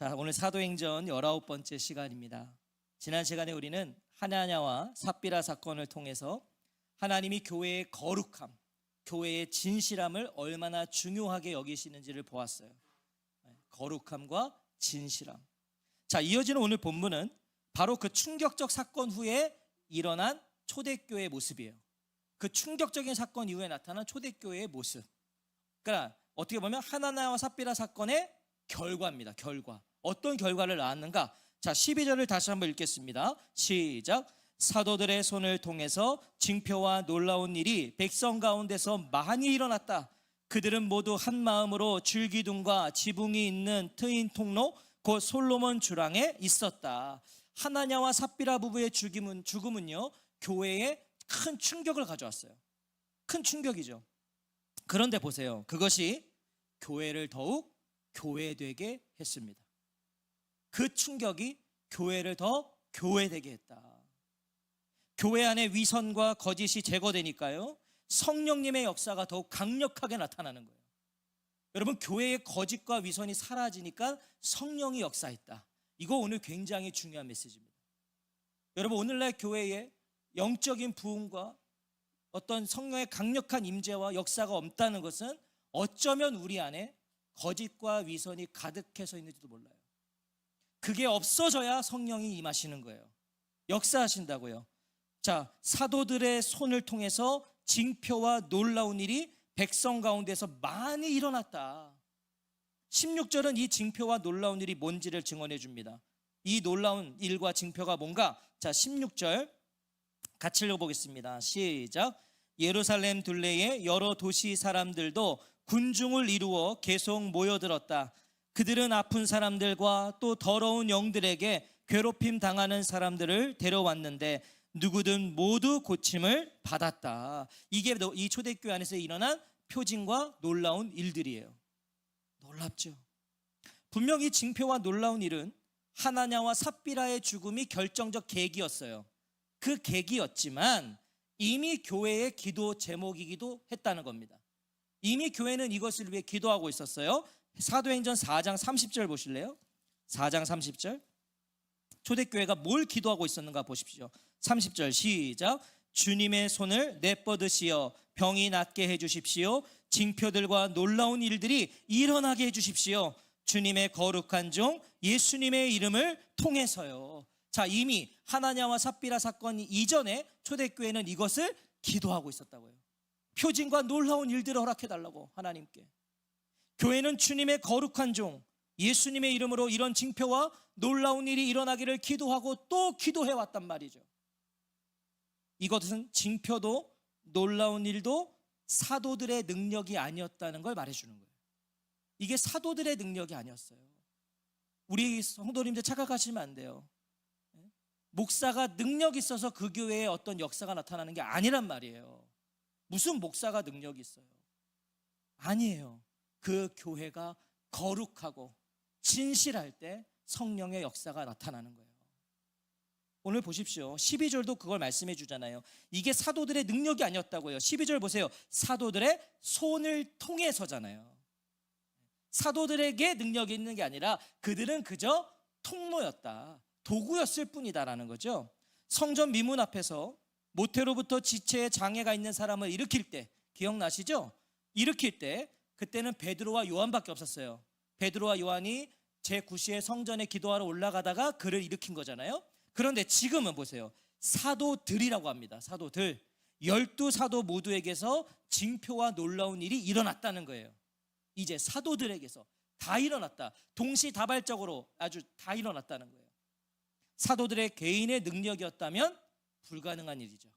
자, 오늘 사도행전 19번째 시간입니다. 지난 시간에 우리는 하나냐와 삽비라 사건을 통해서 하나님이 교회의 거룩함, 교회의 진실함을 얼마나 중요하게 여기시는지를 보았어요. 네, 거룩함과 진실함. 자, 이어지는 오늘 본문은 바로 그 충격적 사건 후에 일어난 초대교회의 모습이에요. 그 충격적인 사건 이후에 나타난 초대교회의 모습. 그러니까 어떻게 보면 하나나와 삽비라 사건의 결과입니다. 결과. 어떤 결과를 낳았는가? 자, 12절을 다시 한번 읽겠습니다. 시작. 사도들의 손을 통해서 징표와 놀라운 일이 백성 가운데서 많이 일어났다. 그들은 모두 한 마음으로 줄기둥과 지붕이 있는 트인 통로 곧 솔로몬 주랑에 있었다. 하나냐와 삽비라 부부의 죽음은 죽음은요 교회에 큰 충격을 가져왔어요. 큰 충격이죠. 그런데 보세요. 그것이 교회를 더욱 교회되게 했습니다. 그 충격이 교회를 더 교회되게 했다. 교회 안에 위선과 거짓이 제거되니까요. 성령님의 역사가 더욱 강력하게 나타나는 거예요. 여러분 교회의 거짓과 위선이 사라지니까 성령이 역사했다. 이거 오늘 굉장히 중요한 메시지입니다. 여러분 오늘날 교회에 영적인 부흥과 어떤 성령의 강력한 임재와 역사가 없다는 것은 어쩌면 우리 안에 거짓과 위선이 가득해서 있는지도 몰라요. 그게 없어져야 성령이 임하시는 거예요. 역사하신다고요. 자, 사도들의 손을 통해서 징표와 놀라운 일이 백성 가운데서 많이 일어났다. 16절은 이 징표와 놀라운 일이 뭔지를 증언해 줍니다. 이 놀라운 일과 징표가 뭔가? 자, 16절 같이 읽어보겠습니다. 시작. 예루살렘 둘레에 여러 도시 사람들도 군중을 이루어 계속 모여들었다. 그들은 아픈 사람들과 또 더러운 영들에게 괴롭힘 당하는 사람들을 데려왔는데 누구든 모두 고침을 받았다. 이게 이 초대교회 안에서 일어난 표징과 놀라운 일들이에요. 놀랍죠. 분명히 징표와 놀라운 일은 하나냐와 삽비라의 죽음이 결정적 계기였어요. 그 계기였지만 이미 교회의 기도 제목이기도 했다는 겁니다. 이미 교회는 이것을 위해 기도하고 있었어요. 사도행전 4장 30절 보실래요? 4장 30절. 초대교회가 뭘 기도하고 있었는가 보십시오. 30절 시작. 주님의 손을 내뻗으시어 병이 낫게 해 주십시오. 징표들과 놀라운 일들이 일어나게 해 주십시오. 주님의 거룩한 종 예수님의 이름을 통해서요. 자, 이미 하나냐와 삽비라 사건 이전에 초대교회는 이것을 기도하고 있었다고요. 표징과 놀라운 일들을 허락해 달라고 하나님께. 교회는 주님의 거룩한 종 예수님의 이름으로 이런 징표와 놀라운 일이 일어나기를 기도하고 또 기도해 왔단 말이죠. 이것은 징표도 놀라운 일도 사도들의 능력이 아니었다는 걸 말해주는 거예요. 이게 사도들의 능력이 아니었어요. 우리 성도님들 착각하시면 안 돼요. 예? 목사가 능력 있어서 그 교회에 어떤 역사가 나타나는 게 아니란 말이에요. 무슨 목사가 능력이 있어요? 아니에요. 그 교회가 거룩하고 진실할 때 성령의 역사가 나타나는 거예요. 오늘 보십시오. 12절도 그걸 말씀해 주잖아요. 이게 사도들의 능력이 아니었다고요. 12절 보세요. 사도들의 손을 통해서잖아요. 사도들에게 능력이 있는 게 아니라 그들은 그저 통로였다. 도구였을 뿐이다라는 거죠. 성전 미문 앞에서 모태로부터 지체에 장애가 있는 사람을 일으킬 때 기억나시죠? 일으킬 때 그때는 베드로와 요한밖에 없었어요. 베드로와 요한이 제9시에 성전에 기도하러 올라가다가 그를 일으킨 거잖아요. 그런데 지금은 보세요. 사도들이라고 합니다. 사도들. 열두 사도 모두에게서 징표와 놀라운 일이 일어났다는 거예요. 이제 사도들에게서 다 일어났다. 동시다발적으로 아주 다 일어났다는 거예요. 사도들의 개인의 능력이었다면 불가능한 일이죠.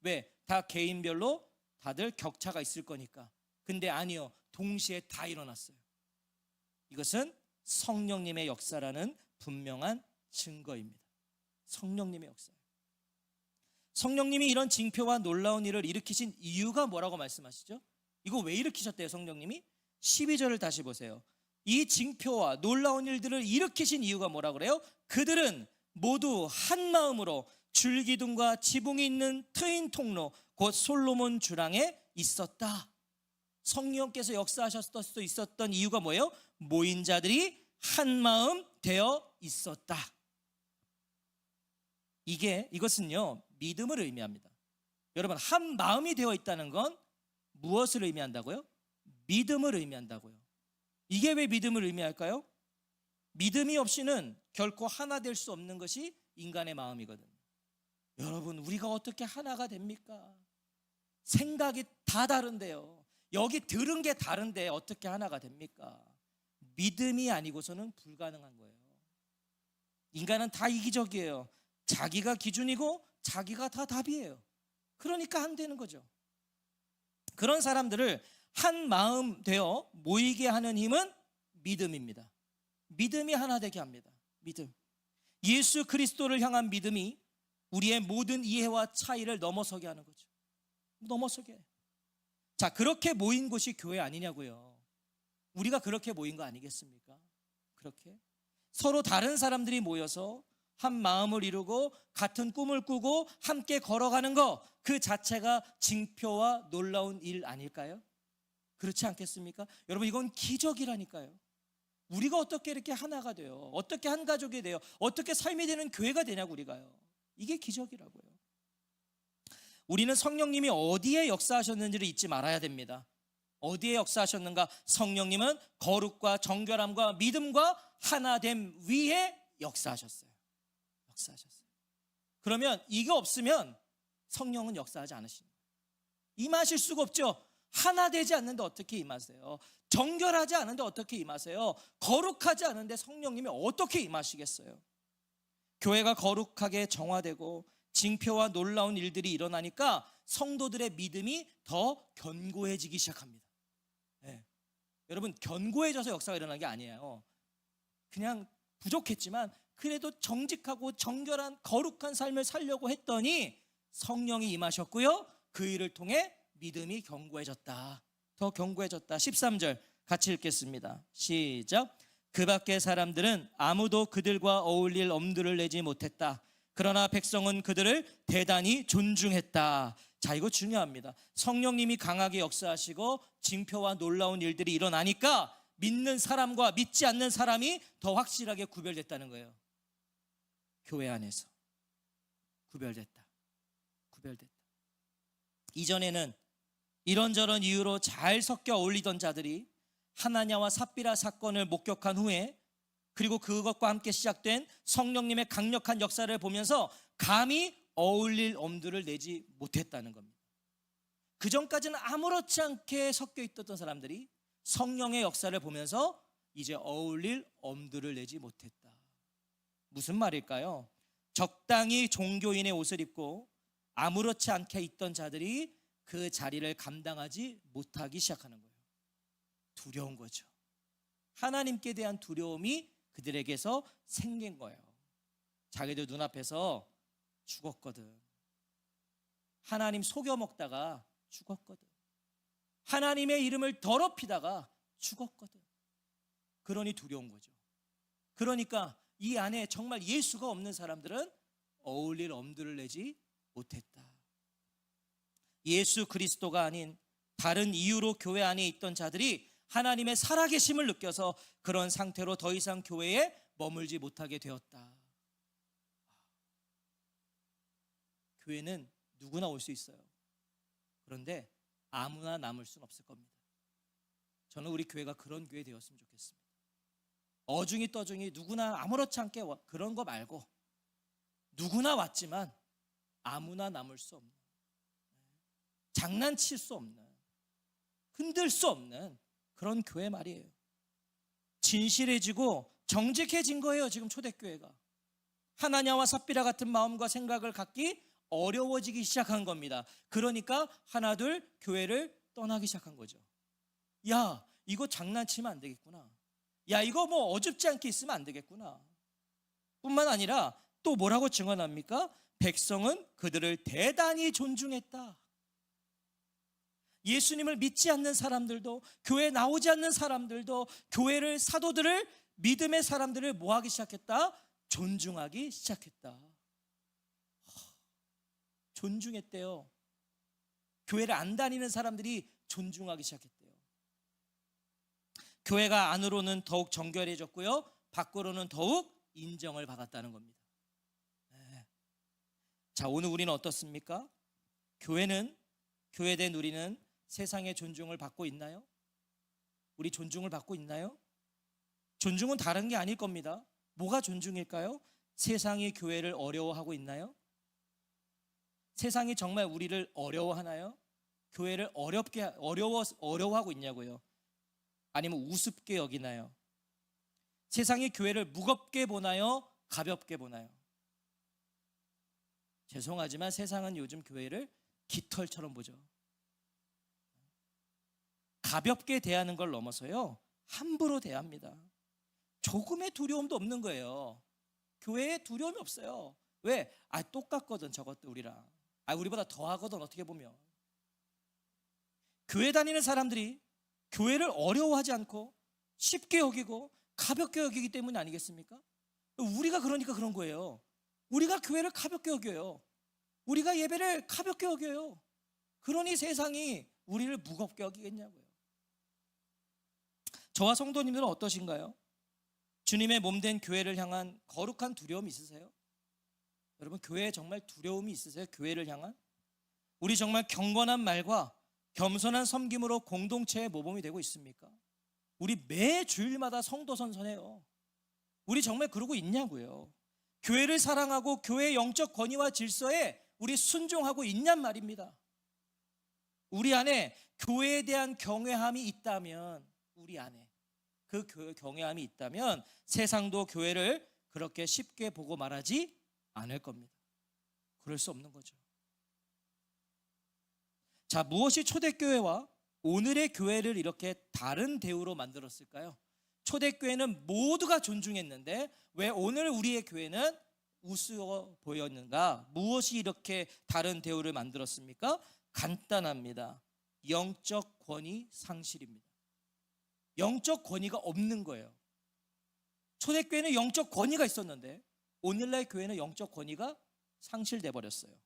왜? 다 개인별로 다들 격차가 있을 거니까. 근데 아니요. 동시에 다 일어났어요. 이것은 성령님의 역사라는 분명한 증거입니다. 성령님의 역사. 성령님이 이런 징표와 놀라운 일을 일으키신 이유가 뭐라고 말씀하시죠? 이거 왜 일으키셨대요, 성령님이? 12절을 다시 보세요. 이 징표와 놀라운 일들을 일으키신 이유가 뭐라 그래요? 그들은 모두 한 마음으로 줄기둥과 지붕이 있는 트인 통로 곧 솔로몬 주랑에 있었다. 성령께서 역사하셨을 수 있었던 이유가 뭐예요? 모인 자들이 한 마음 되어 있었다. 이게 이것은요 믿음을 의미합니다. 여러분 한 마음이 되어 있다는 건 무엇을 의미한다고요? 믿음을 의미한다고요. 이게 왜 믿음을 의미할까요? 믿음이 없이는 결코 하나 될 수 없는 것이 인간의 마음이거든요. 여러분 우리가 어떻게 하나가 됩니까? 생각이 다 다른데요. 여기 들은 게 다른데 어떻게 하나가 됩니까? 믿음이 아니고서는 불가능한 거예요. 인간은 다 이기적이에요. 자기가 기준이고 자기가 다 답이에요. 그러니까 안 되는 거죠. 그런 사람들을 한 마음 되어 모이게 하는 힘은 믿음입니다. 믿음이 하나 되게 합니다. 믿음. 예수 그리스도를 향한 믿음이 우리의 모든 이해와 차이를 넘어서게 하는 거죠. 넘어서게. 자, 그렇게 모인 곳이 교회 아니냐고요. 우리가 그렇게 모인 거 아니겠습니까? 그렇게 서로 다른 사람들이 모여서 한 마음을 이루고 같은 꿈을 꾸고 함께 걸어가는 거 그 자체가 징표와 놀라운 일 아닐까요? 그렇지 않겠습니까? 여러분 이건 기적이라니까요. 우리가 어떻게 이렇게 하나가 돼요? 어떻게 한 가족이 돼요? 어떻게 삶이 되는 교회가 되냐고 우리가요. 이게 기적이라고요. 우리는 성령님이 어디에 역사하셨는지를 잊지 말아야 됩니다. 어디에 역사하셨는가? 성령님은 거룩과 정결함과 믿음과 하나됨 위에 역사하셨어요. 역사하셨어요. 그러면 이게 없으면 성령은 역사하지 않으십니다. 임하실 수가 없죠. 하나 되지 않는데 어떻게 임하세요? 정결하지 않은데 어떻게 임하세요? 거룩하지 않은데 성령님이 어떻게 임하시겠어요? 교회가 거룩하게 정화되고 징표와 놀라운 일들이 일어나니까 성도들의 믿음이 더 견고해지기 시작합니다. 예. 여러분 견고해져서 역사가 일어나는 게 아니에요. 그냥 부족했지만 그래도 정직하고 정결한 거룩한 삶을 살려고 했더니 성령이 임하셨고요. 그 일을 통해 믿음이 견고해졌다. 더 견고해졌다. 13절 같이 읽겠습니다. 시작. 그 밖의 사람들은 아무도 그들과 어울릴 엄두를 내지 못했다. 그러나 백성은 그들을 대단히 존중했다. 자, 이거 중요합니다. 성령님이 강하게 역사하시고 징표와 놀라운 일들이 일어나니까 믿는 사람과 믿지 않는 사람이 더 확실하게 구별됐다는 거예요. 교회 안에서 구별됐다. 구별됐다. 이전에는 이런저런 이유로 잘 섞여 어울리던 자들이 하나냐와 삽비라 사건을 목격한 후에 그리고 그것과 함께 시작된 성령님의 강력한 역사를 보면서 감히 어울릴 엄두를 내지 못했다는 겁니다. 그 전까지는 아무렇지 않게 섞여 있던 사람들이 성령의 역사를 보면서 이제 어울릴 엄두를 내지 못했다. 무슨 말일까요? 적당히 종교인의 옷을 입고 아무렇지 않게 있던 자들이 그 자리를 감당하지 못하기 시작하는 거예요. 두려운 거죠. 하나님께 대한 두려움이 그들에게서 생긴 거예요. 자기들 눈앞에서 죽었거든. 하나님 속여 먹다가 죽었거든. 하나님의 이름을 더럽히다가 죽었거든. 그러니 두려운 거죠. 그러니까 이 안에 정말 예수가 없는 사람들은 어울릴 엄두를 내지 못했다. 예수 그리스도가 아닌 다른 이유로 교회 안에 있던 자들이 하나님의 살아계심을 느껴서 그런 상태로 더 이상 교회에 머물지 못하게 되었다. 교회는 누구나 올 수 있어요. 그런데 아무나 남을 수는 없을 겁니다. 저는 우리 교회가 그런 교회 되었으면 좋겠습니다. 어중이 떠중이 누구나 아무렇지 않게 그런 거 말고 누구나 왔지만 아무나 남을 수 없는 장난칠 수 없는 흔들 수 없는 그런 교회 말이에요. 진실해지고 정직해진 거예요. 지금 초대교회가 하나냐와 삽비라 같은 마음과 생각을 갖기 어려워지기 시작한 겁니다. 그러니까 하나둘 교회를 떠나기 시작한 거죠. 야, 이거 장난치면 안 되겠구나. 야, 이거 뭐 어줍지 않게 있으면 안 되겠구나. 뿐만 아니라 또 뭐라고 증언합니까? 백성은 그들을 대단히 존중했다. 예수님을 믿지 않는 사람들도 교회 나오지 않는 사람들도 교회를 사도들을 믿음의 사람들을 뭐 하기 시작했다? 존중하기 시작했다. 존중했대요. 교회를 안 다니는 사람들이 존중하기 시작했대요. 교회가 안으로는 더욱 정결해졌고요. 밖으로는 더욱 인정을 받았다는 겁니다. 네. 자, 오늘 우리는 어떻습니까? 교회는 교회 된 우리는 세상의 존중을 받고 있나요? 우리 존중을 받고 있나요? 존중은 다른 게 아닐 겁니다. 뭐가 존중일까요? 세상이 교회를 어려워하고 있나요? 세상이 정말 우리를 어려워하나요? 교회를 어렵게 어려워 어려워하고 있냐고요? 아니면 우습게 여기나요? 세상이 교회를 무겁게 보나요? 가볍게 보나요? 죄송하지만 세상은 요즘 교회를 깃털처럼 보죠. 가볍게 대하는 걸 넘어서요. 함부로 대합니다. 조금의 두려움도 없는 거예요. 교회에 두려움이 없어요. 왜? 아, 똑같거든, 저것도 우리랑. 아, 우리보다 더 하거든, 어떻게 보면. 교회 다니는 사람들이 교회를 어려워하지 않고 쉽게 여기고 가볍게 여기기 때문이 아니겠습니까? 우리가 그러니까 그런 거예요. 우리가 교회를 가볍게 여겨요. 우리가 예배를 가볍게 여겨요. 그러니 세상이 우리를 무겁게 여기겠냐고요. 저와 성도님들은 어떠신가요? 주님의 몸된 교회를 향한 거룩한 두려움이 있으세요? 여러분 교회에 정말 두려움이 있으세요? 교회를 향한? 우리 정말 경건한 말과 겸손한 섬김으로 공동체의 모범이 되고 있습니까? 우리 매 주일마다 성도 선선해요. 우리 정말 그러고 있냐고요. 교회를 사랑하고 교회의 영적 권위와 질서에 우리 순종하고 있냔 말입니다. 우리 안에 교회에 대한 경외함이 있다면 우리 안에 그 교- 경외함이 있다면 세상도 교회를 그렇게 쉽게 보고 말하지 않을 겁니다. 그럴 수 없는 거죠. 자, 무엇이 초대교회와 오늘의 교회를 이렇게 다른 대우로 만들었을까요? 초대교회는 모두가 존중했는데 왜 오늘 우리의 교회는 우스워 보였는가? 무엇이 이렇게 다른 대우를 만들었습니까? 간단합니다. 영적 권위 상실입니다. 영적 권위가 없는 거예요. 초대교회는 영적 권위가 있었는데 오늘날 교회는 영적 권위가 상실돼 버렸어요.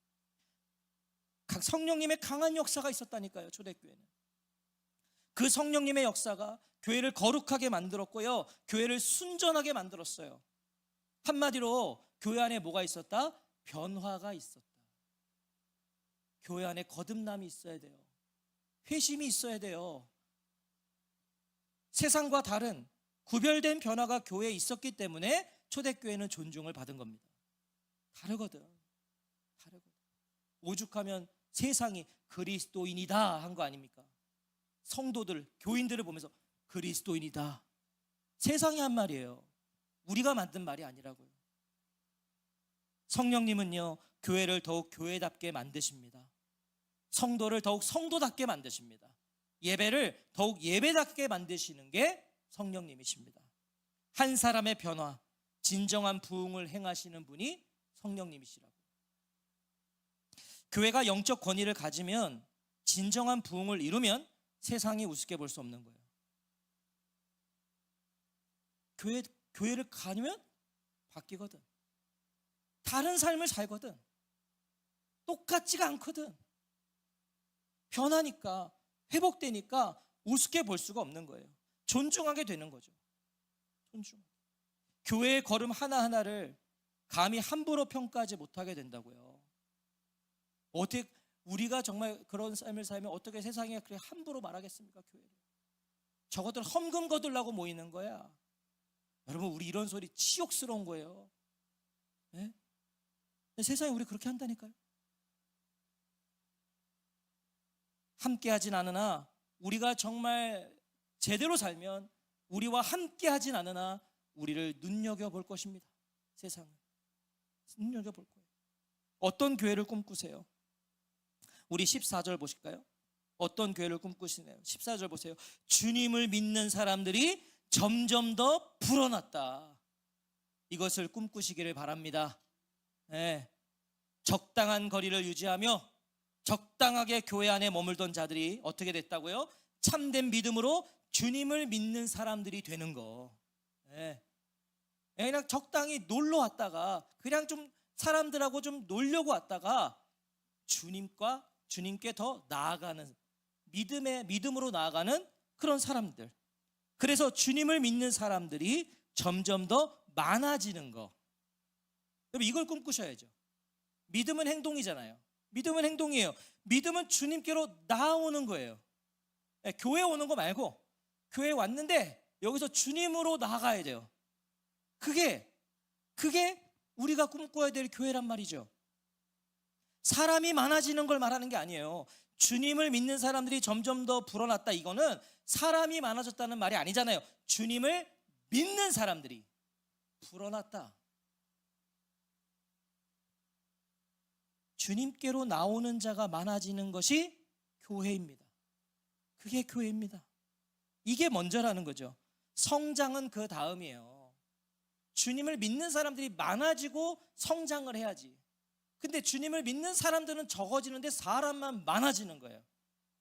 각 성령님의 강한 역사가 있었다니까요. 초대교회는. 그 성령님의 역사가 교회를 거룩하게 만들었고요. 교회를 순전하게 만들었어요. 한마디로 교회 안에 뭐가 있었다? 변화가 있었다. 교회 안에 거듭남이 있어야 돼요. 회심이 있어야 돼요. 세상과 다른 구별된 변화가 교회에 있었기 때문에 초대교회는 존중을 받은 겁니다. 다르거든. 다르거든. 오죽하면 세상이 그리스도인이다 한 거 아닙니까? 성도들, 교인들을 보면서 그리스도인이다. 세상이 한 말이에요. 우리가 만든 말이 아니라고요. 성령님은요, 교회를 더욱 교회답게 만드십니다. 성도를 더욱 성도답게 만드십니다. 예배를 더욱 예배답게 만드시는 게 성령님이십니다. 한 사람의 변화, 진정한 부흥을 행하시는 분이 성령님이시라고. 교회가 영적 권위를 가지면 진정한 부흥을 이루면 세상이 우습게 볼 수 없는 거예요. 교회 교회를 가면 바뀌거든. 다른 삶을 살거든. 똑같지가 않거든. 변하니까 회복되니까 우습게 볼 수가 없는 거예요. 존중하게 되는 거죠. 존중. 교회의 걸음 하나하나를 감히 함부로 평가하지 못하게 된다고요. 어떻게 우리가 정말 그런 삶을 살면 어떻게 세상에 그렇게 함부로 말하겠습니까, 교회를? 저것들 험금 거들라고 모이는 거야. 여러분, 우리 이런 소리 치욕스러운 거예요. 네? 세상에 우리 그렇게 한다니까요. 함께 하진 않으나 우리가 정말 제대로 살면 우리와 함께 하진 않으나 우리를 눈여겨 볼 것입니다. 세상은 눈여겨 볼 거예요. 어떤 교회를 꿈꾸세요? 우리 14절 보실까요? 어떤 교회를 꿈꾸시나요? 14절 보세요. 주님을 믿는 사람들이 점점 더 불어났다. 이것을 꿈꾸시기를 바랍니다. 네. 적당한 거리를 유지하며 적당하게 교회 안에 머물던 자들이 어떻게 됐다고요? 참된 믿음으로 주님을 믿는 사람들이 되는 거. 네. 그냥 적당히 놀러 왔다가 그냥 좀 사람들하고 좀 놀려고 왔다가 주님과 주님께 더 나아가는 믿음의 믿음으로 나아가는 그런 사람들. 그래서 주님을 믿는 사람들이 점점 더 많아지는 거. 여러분 이걸 꿈꾸셔야죠. 믿음은 행동이잖아요. 믿음은 행동이에요. 믿음은 주님께로 나아오는 거예요. 예, 교회 오는 거 말고 교회 왔는데 여기서 주님으로 나아가야 돼요. 그게 그게 우리가 꿈꿔야 될 교회란 말이죠. 사람이 많아지는 걸 말하는 게 아니에요. 주님을 믿는 사람들이 점점 더 불어났다. 이거는 사람이 많아졌다는 말이 아니잖아요. 주님을 믿는 사람들이 불어났다. 주님께로 나오는 자가 많아지는 것이 교회입니다. 그게 교회입니다. 이게 먼저라는 거죠. 성장은 그 다음이에요. 주님을 믿는 사람들이 많아지고 성장을 해야지. 근데 주님을 믿는 사람들은 적어지는데 사람만 많아지는 거예요.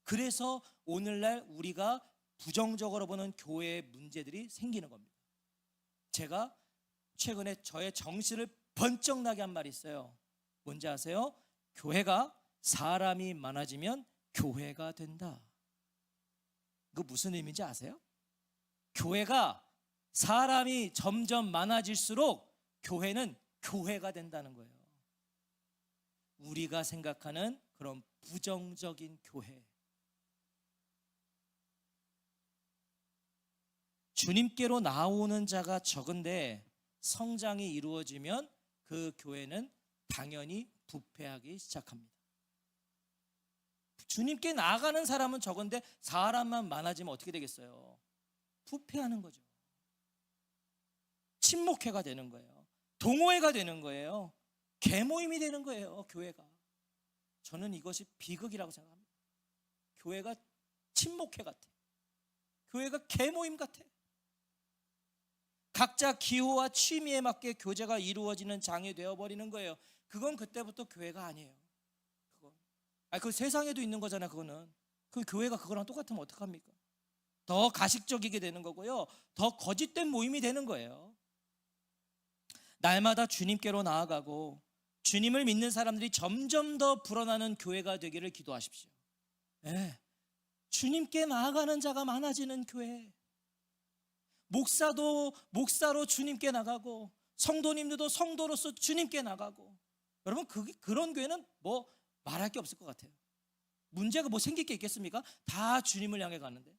그래서 오늘날 우리가 부정적으로 보는 교회의 문제들이 생기는 겁니다. 제가 최근에 저의 정신을 번쩍 나게 한 말이 있어요. 뭔지 아세요? 교회가 사람이 많아지면 교회가 된다. 그 무슨 의미인지 아세요? 교회가 사람이 점점 많아질수록 교회는 교회가 된다는 거예요. 우리가 생각하는 그런 부정적인 교회. 주님께로 나오는 자가 적은데 성장이 이루어지면 그 교회는 당연히 부패하기 시작합니다. 주님께 나아가는 사람은 적은데 사람만 많아지면 어떻게 되겠어요? 부패하는 거죠. 침묵회가 되는 거예요. 동호회가 되는 거예요. 개모임이 되는 거예요. 교회가. 저는 이것이 비극이라고 생각합니다. 교회가 침묵회 같아. 교회가 개모임 같아. 각자 기호와 취미에 맞게 교제가 이루어지는 장이 되어 버리는 거예요. 그건 그때부터 교회가 아니에요. 그건. 아, 그 세상에도 있는 거잖아. 그거는. 그 교회가 그거랑 똑같으면 어떡합니까? 더 가식적이게 되는 거고요. 더 거짓된 모임이 되는 거예요. 날마다 주님께로 나아가고 주님을 믿는 사람들이 점점 더 불어나는 교회가 되기를 기도하십시오. 네. 주님께 나아가는 자가 많아지는 교회. 목사도 목사로 주님께 나가고 성도님들도 성도로서 주님께 나가고 여러분 그, 그런 교회는 뭐 말할 게 없을 것 같아요. 문제가 뭐 생길 게 있겠습니까? 다 주님을 향해 가는데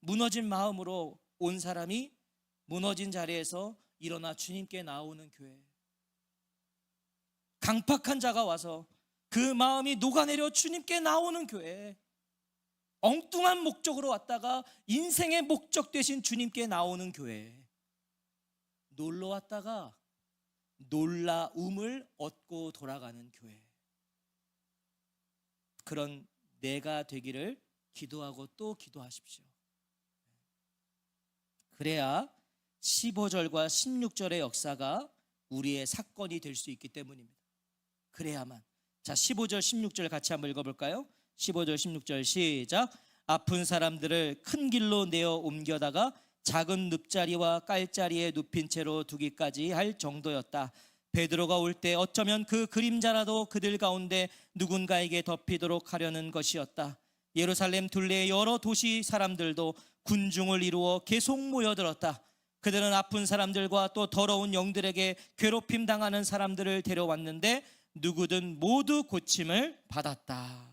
무너진 마음으로 온 사람이 무너진 자리에서 일어나 주님께 나오는 교회. 강팍한 자가 와서 그 마음이 녹아내려 주님께 나오는 교회. 엉뚱한 목적으로 왔다가 인생의 목적 되신 주님께 나오는 교회. 놀러 왔다가 놀라움을 얻고 돌아가는 교회. 그런 내가 되기를 기도하고 또 기도하십시오. 그래야 15절과 16절의 역사가 우리의 사건이 될 수 있기 때문입니다. 그래야만. 자, 15절, 16절 같이 한번 읽어볼까요? 15절, 16절 시작. 아픈 사람들을 큰 길로 내어 옮겨다가 작은 늪자리와 깔자리에 눕힌 채로 두기까지 할 정도였다. 베드로가 올 때 어쩌면 그 그림자라도 그들 가운데 누군가에게 덮이도록 하려는 것이었다. 예루살렘 둘레의 여러 도시 사람들도 군중을 이루어 계속 모여들었다. 그들은 아픈 사람들과 또 더러운 영들에게 괴롭힘 당하는 사람들을 데려왔는데 누구든 모두 고침을 받았다.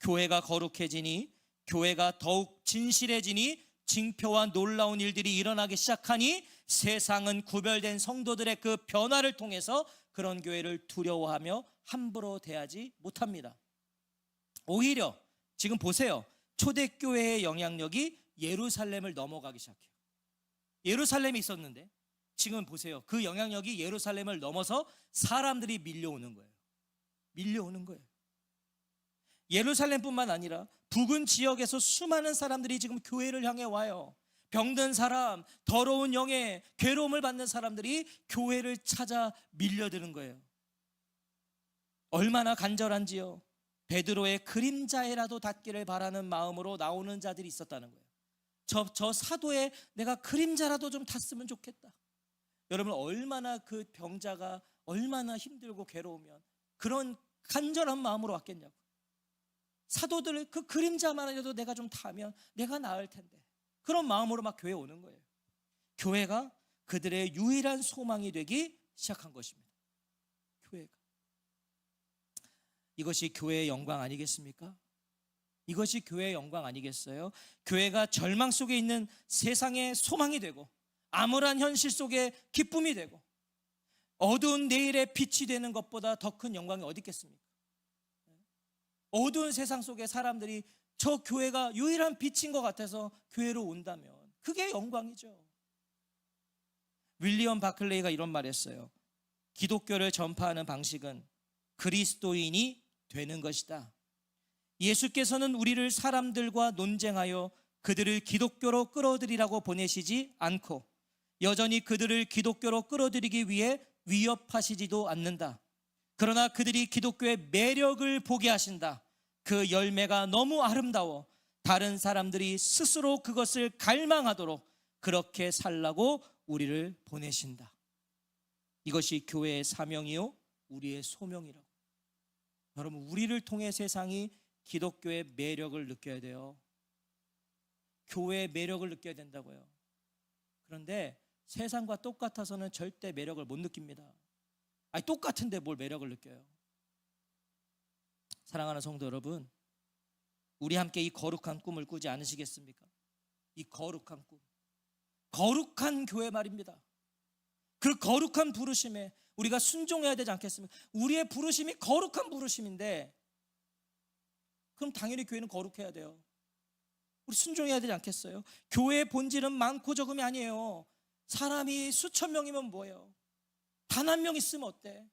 교회가 거룩해지니 교회가 더욱 진실해지니 징표와 놀라운 일들이 일어나기 시작하니 세상은 구별된 성도들의 그 변화를 통해서 그런 교회를 두려워하며 함부로 대하지 못합니다. 오히려 지금 보세요. 초대교회의 영향력이 예루살렘을 넘어가기 시작해요. 예루살렘이 있었는데 지금 보세요. 그 영향력이 예루살렘을 넘어서 사람들이 밀려오는 거예요. 밀려오는 거예요. 예루살렘뿐만 아니라 부근 지역에서 수많은 사람들이 지금 교회를 향해 와요. 병든 사람, 더러운 영에 괴로움을 받는 사람들이 교회를 찾아 밀려드는 거예요. 얼마나 간절한지요. 베드로의 그림자에라도 닿기를 바라는 마음으로 나오는 자들이 있었다는 거예요. 저, 저 사도에 내가 그림자라도 좀 탔으면 좋겠다. 여러분, 얼마나 그 병자가 얼마나 힘들고 괴로우면 그런 간절한 마음으로 왔겠냐고. 사도들 그 그림자만이라도 내가 좀 타면 내가 나을 텐데 그런 마음으로 막 교회 오는 거예요. 교회가 그들의 유일한 소망이 되기 시작한 것입니다. 교회가 이것이 교회의 영광 아니겠습니까? 이것이 교회의 영광 아니겠어요? 교회가 절망 속에 있는 세상의 소망이 되고 암울한 현실 속에 기쁨이 되고 어두운 내일의 빛이 되는 것보다 더 큰 영광이 어디 있겠습니까? 어두운 세상 속에 사람들이 저 교회가 유일한 빛인 것 같아서 교회로 온다면 그게 영광이죠. 윌리엄 바클레이가 이런 말했어요. 기독교를 전파하는 방식은 그리스도인이 되는 것이다. 예수께서는 우리를 사람들과 논쟁하여 그들을 기독교로 끌어들이라고 보내시지 않고 여전히 그들을 기독교로 끌어들이기 위해 위협하시지도 않는다. 그러나 그들이 기독교의 매력을 보게 하신다. 그 열매가 너무 아름다워 다른 사람들이 스스로 그것을 갈망하도록 그렇게 살라고 우리를 보내신다. 이것이 교회의 사명이요 우리의 소명이라고. 여러분 우리를 통해 세상이 기독교의 매력을 느껴야 돼요. 교회의 매력을 느껴야 된다고요. 그런데 세상과 똑같아서는 절대 매력을 못 느낍니다. 아니 똑같은데 뭘 매력을 느껴요? 사랑하는 성도 여러분, 우리 함께 이 거룩한 꿈을 꾸지 않으시겠습니까? 이 거룩한 꿈. 거룩한 교회 말입니다. 그 거룩한 부르심에 우리가 순종해야 되지 않겠습니까? 우리의 부르심이 거룩한 부르심인데 그럼 당연히 교회는 거룩해야 돼요. 우리 순종해야 되지 않겠어요? 교회의 본질은 많고 적음이 아니에요. 사람이 수천 명이면 뭐예요? 단 한 명 있으면 어때?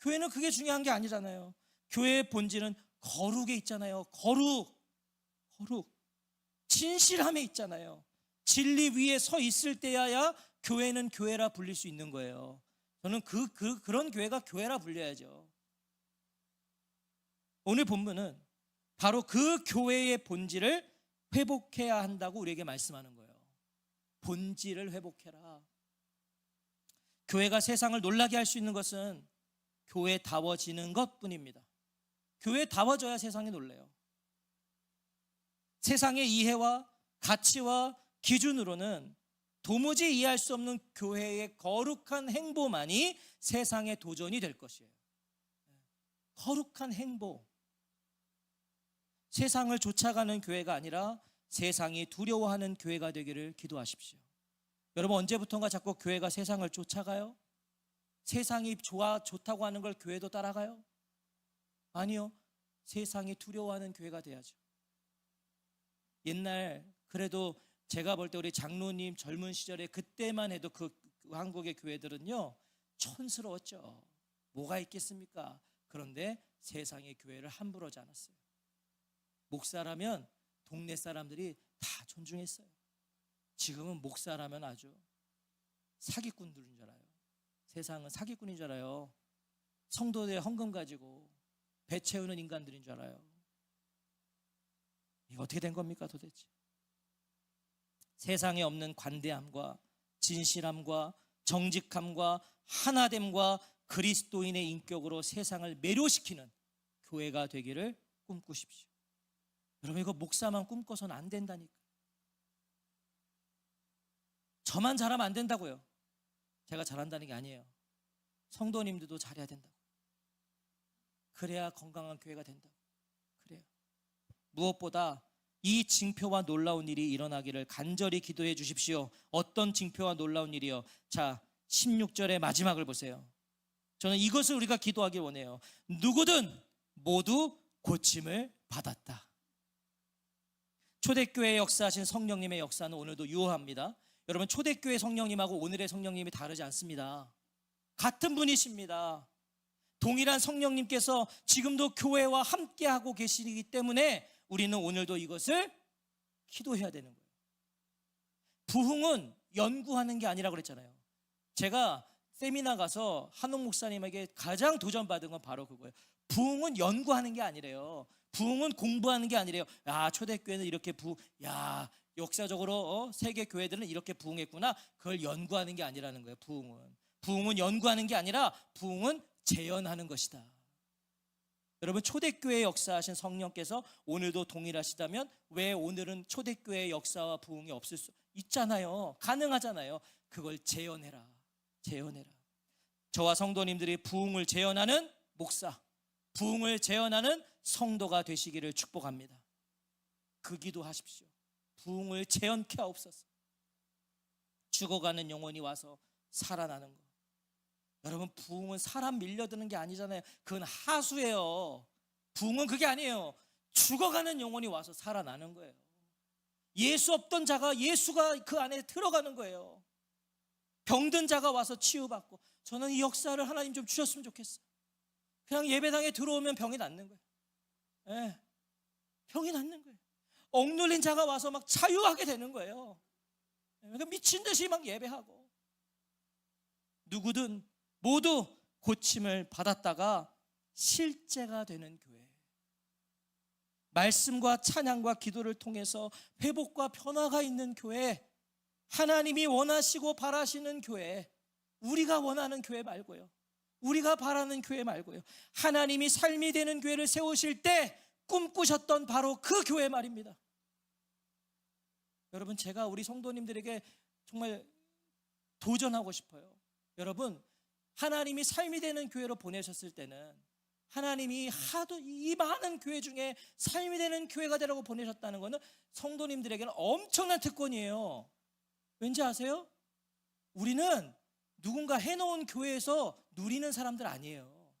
교회는 그게 중요한 게 아니잖아요. 교회의 본질은 거룩에 있잖아요. 거룩. 거룩. 진실함에 있잖아요. 진리 위에 서 있을 때야야 교회는 교회라 불릴 수 있는 거예요. 저는 그, 그 그런 교회가 교회라 불려야죠. 오늘 본문은 바로 그 교회의 본질을 회복해야 한다고 우리에게 말씀하는 거예요. 본질을 회복해라. 교회가 세상을 놀라게 할 수 있는 것은 교회다워지는 것 뿐입니다. 교회 다워져야 세상이 놀래요. 세상의 이해와 가치와 기준으로는 도무지 이해할 수 없는 교회의 거룩한 행보만이 세상의 도전이 될 것이에요. 거룩한 행보. 세상을 쫓아가는 교회가 아니라 세상이 두려워하는 교회가 되기를 기도하십시오. 여러분 언제부턴가 자꾸 교회가 세상을 쫓아가요? 세상이 좋아 좋다고 하는 걸 교회도 따라가요? 아니요. 세상이 두려워하는 교회가 돼야죠. 옛날 그래도 제가 볼 때 우리 장로님 젊은 시절에 그때만 해도 그, 그 한국의 교회들은요 촌스러웠죠. 뭐가 있겠습니까? 그런데 세상의 교회를 함부로 하지 않았어요. 목사라면 동네 사람들이 다 존중했어요. 지금은 목사라면 아주 사기꾼들인 줄 알아요. 세상은 사기꾼인 줄 알아요. 성도들 헌금 가지고 배 채우는 인간들인 줄 알아요. 이거 어떻게 된 겁니까 도대체? 세상에 없는 관대함과 진실함과 정직함과 하나됨과 그리스도인의 인격으로 세상을 매료시키는 교회가 되기를 꿈꾸십시오. 여러분 이거 목사만 꿈꿔서는 안 된다니까. 저만 잘하면 안 된다고요. 제가 잘한다는 게 아니에요. 성도님들도 잘해야 된다고. 그래야 건강한 교회가 된다고. 그래요. 무엇보다 이 징표와 놀라운 일이 일어나기를 간절히 기도해 주십시오. 어떤 징표와 놀라운 일이요? 자, 16절의 마지막을 보세요. 저는 이것을 우리가 기도하기 원해요. 누구든 모두 고침을 받았다. 초대교회에 역사하신 성령님의 역사는 오늘도 유효합니다. 여러분 초대교회 성령님하고 오늘의 성령님이 다르지 않습니다. 같은 분이십니다. 동일한 성령님께서 지금도 교회와 함께하고 계시기 때문에 우리는 오늘도 이것을 기도해야 되는 거예요. 부흥은 연구하는 게 아니라 그랬잖아요. 제가 세미나 가서 한옥 목사님에게 가장 도전받은 건 바로 그거예요. 부흥은 연구하는 게 아니래요. 부흥은 공부하는 게 아니래요. 야, 초대교회는 이렇게 부, 야, 역사적으로 어, 세계 교회들은 이렇게 부흥했구나. 그걸 연구하는 게 아니라는 거예요. 부흥은. 부흥은 연구하는 게 아니라 부흥은 재현하는 것이다. 여러분 초대교회 역사하신 성령께서 오늘도 동일하시다면 왜 오늘은 초대교회 역사와 부흥이 없을 수 있잖아요. 가능하잖아요. 그걸 재현해라. 재현해라. 저와 성도님들이 부흥을 재현하는 목사, 부흥을 재현하는 성도가 되시기를 축복합니다. 그 기도하십시오. 부흥을 재현케 하옵소서. 죽어가는 영혼이 와서 살아나는 것. 여러분 부흥은 사람 밀려드는 게 아니잖아요. 그건 하수예요. 부흥은 그게 아니에요. 죽어가는 영혼이 와서 살아나는 거예요. 예수 없던 자가 예수가 그 안에 들어가는 거예요. 병든 자가 와서 치유받고 저는 이 역사를 하나님 좀 주셨으면 좋겠어요. 그냥 예배당에 들어오면 병이 낫는 거예요. 예. 병이 낫는 거예요. 억눌린 자가 와서 막 자유하게 되는 거예요. 그러니까 미친 듯이 막 예배하고 누구든 모두 고침을 받았다가 실제가 되는 교회. 말씀과 찬양과 기도를 통해서 회복과 변화가 있는 교회. 하나님이 원하시고 바라시는 교회. 우리가 원하는 교회 말고요. 우리가 바라는 교회 말고요. 하나님이 삶이 되는 교회를 세우실 때 꿈꾸셨던 바로 그 교회 말입니다. 여러분 제가 우리 성도님들에게 정말 도전하고 싶어요. 여러분 하나님이 삶이 되는 교회로 보내셨을 때는 하나님이 하도 이 많은 교회 중에 삶이 되는 교회가 되라고 보내셨다는 것은 성도님들에게는 엄청난 특권이에요. 왠지 아세요? 우리는 누군가 해놓은 교회에서 누리는 사람들 아니에요.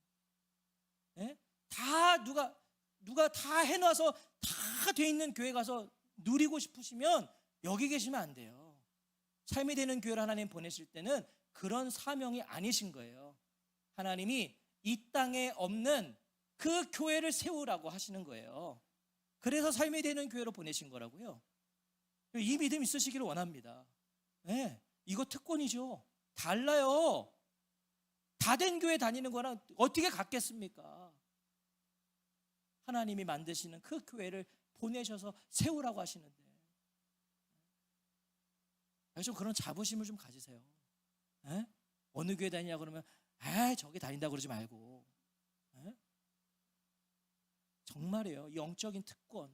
예? 다 누가 누가 다 해놔서 다 돼 있는 교회 가서 누리고 싶으시면 여기 계시면 안 돼요. 삶이 되는 교회를 하나님 보내실 때는 그런 사명이 아니신 거예요. 하나님이 이 땅에 없는 그 교회를 세우라고 하시는 거예요. 그래서 삶이 되는 교회로 보내신 거라고요. 이 믿음 있으시기를 원합니다. 네, 이거 특권이죠. 달라요. 다 된 교회 다니는 거랑 어떻게 같겠습니까? 하나님이 만드시는 그 교회를 보내셔서 세우라고 하시는데. 좀 그런 자부심을 좀 가지세요. 에? 어느 교회 다니냐 그러면 아 저기 다닌다 그러지 말고. 에? 정말이에요. 영적인 특권.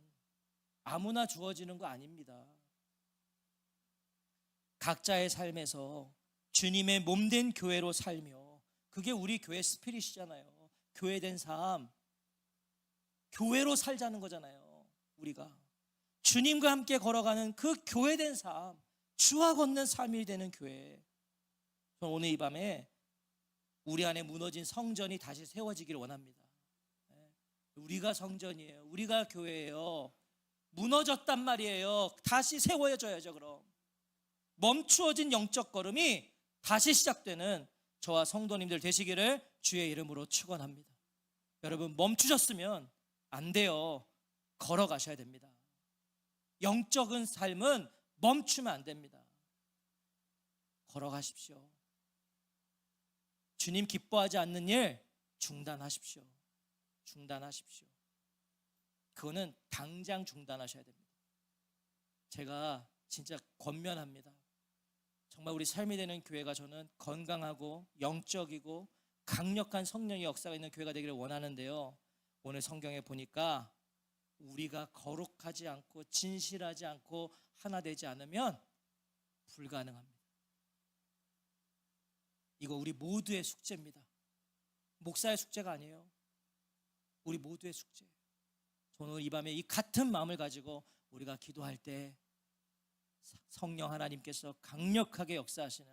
아무나 주어지는 거 아닙니다. 각자의 삶에서 주님의 몸된 교회로 살며 그게 우리 교회 스피릿이잖아요. 교회된 삶. 교회로 살자는 거잖아요 우리가. 주님과 함께 걸어가는 그 교회된 삶 주와 걷는 삶이 되는 교회 저는 오늘 이 밤에 우리 안에 무너진 성전이 다시 세워지기를 원합니다. 네. 우리가 성전이에요. 우리가 교회예요. 무너졌단 말이에요. 다시 세워져야죠, 그럼. 멈추어진 영적 걸음이 다시 시작되는 저와 성도님들 되시기를 주의 이름으로 축원합니다. 여러분 멈추셨으면 안 돼요. 걸어가셔야 됩니다. 영적인 삶은 멈추면 안 됩니다. 걸어가십시오. 주님 기뻐하지 않는 일 중단하십시오. 중단하십시오. 그거는 당장 중단하셔야 됩니다. 제가 진짜 권면합니다. 정말 우리 삶이 되는 교회가 저는 건강하고 영적이고 강력한 성령의 역사가 있는 교회가 되기를 원하는데요. 오늘 성경에 보니까 우리가 거룩하지 않고 진실하지 않고 하나 되지 않으면 불가능합니다. 이거 우리 모두의 숙제입니다. 목사의 숙제가 아니에요. 우리 모두의 숙제. 저는 이 밤에 이 같은 마음을 가지고 우리가 기도할 때 성령 하나님께서 강력하게 역사하시는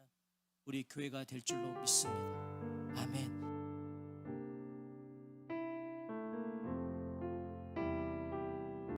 우리 교회가 될 줄로 믿습니다. 아멘.